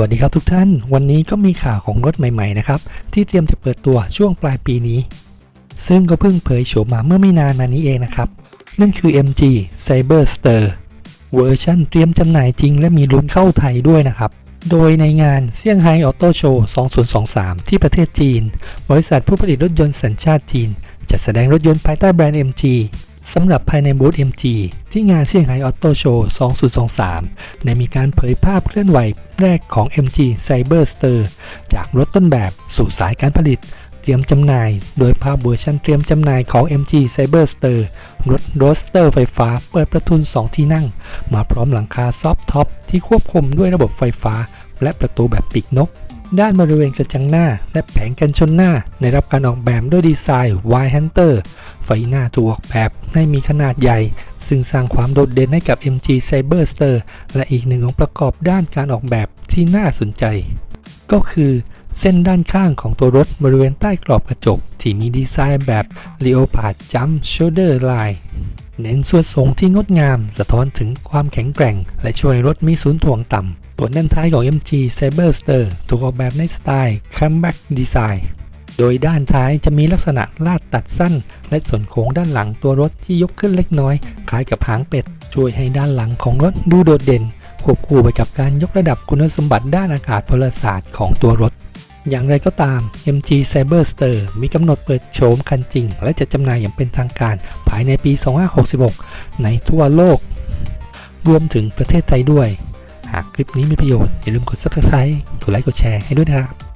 วัสดีครับทุกท่าน วันนี้ก็มีข่าวของรถใหม่ ๆ นะครับ ที่เตรียมจะเปิดตัวช่วงปลายปีนี้ ซึ่งก็เพิ่งเผยโฉมมาเมื่อไม่นานมานี้เองนะครับ นั่นคือ MG Cyberster เวอร์ชันเตรียมจำหน่ายจริง และมีลุ้นเข้าไทยด้วยนะครับ โดยในงานเซี่ยงไฮ้ออโต้โชว์ 2023 ที่ประเทศจีน บริษัทผู้ผลิตรถยนต์สัญชาติจีนจะแสดงรถยนต์ภายใต้แบรนด์ MG สำหรับภายในบูธ MG ที่งานเซี่ยงไฮ้ออโต้โชว์ 2023 ได้มีการเผยภาพเคลื่อนไหวแรกของ MG Cyberster จากรถต้นแบบสู่สายการผลิต เตรียมจำหน่าย โดยภาพเวอร์ชันเตรียมจำหน่ายของ MG Cyberster รถโรสเตอร์ไฟฟ้าเปิดประทุน 2 ที่นั่ง มาพร้อมหลังคาซอฟท็อปที่ควบคุมด้วยระบบไฟฟ้า และประตูแบบปีกนก ด้านบริเวณกระจังหน้า และแผงกันชนหน้า ได้รับการออกแบบด้วยดีไซน์ Y Hunter ไฟหน้าถูกออกแบบให้มีขนาดใหญ่ ซึ่งสร้างความโดดเด่นให้กับ MG Cyberster และอีกหนึ่งองค์ประกอบด้านการออกแบบที่น่าสนใจ ก็คือเส้นด้านข้างของตัวรถบริเวณใต้กรอบกระจก ที่มีดีไซน์แบบ Leopard Jump Shoulder Line เน้นส่วนทรงที่งดงาม สะท้อนถึงความแข็งแกร่ง และช่วยรถมีศูนย์ถ่วงต่ำ ตัวด้านท้ายของ MG Cyberster ถูกออกแบบในสไตล์ Comeback Design โดยด้านท้ายจะมีลักษณะลาดตัดสั้น และส่วนโค้งด้านหลังตัวรถที่ยกขึ้นเล็กน้อย คล้ายกับหางเป็ด ช่วยให้ด้านหลังของรถดูโดดเด่น ควบคู่ไปกับการยกระดับคุณสมบัติด้านอากาศพลศาสตร์ของตัวรถ อย่างไรก็ตาม MG Cyberster มีกำหนดเปิดโฉมคันจริง และจะจำหน่ายอย่างเป็นทางการภายในปี 2566 ในทั่วโลก รวมถึงประเทศไทยด้วย หากคลิปนี้มีประโยชน์อย่าลืมกด Subscribe กดไลค์กดแชร์ให้ด้วยนะครับ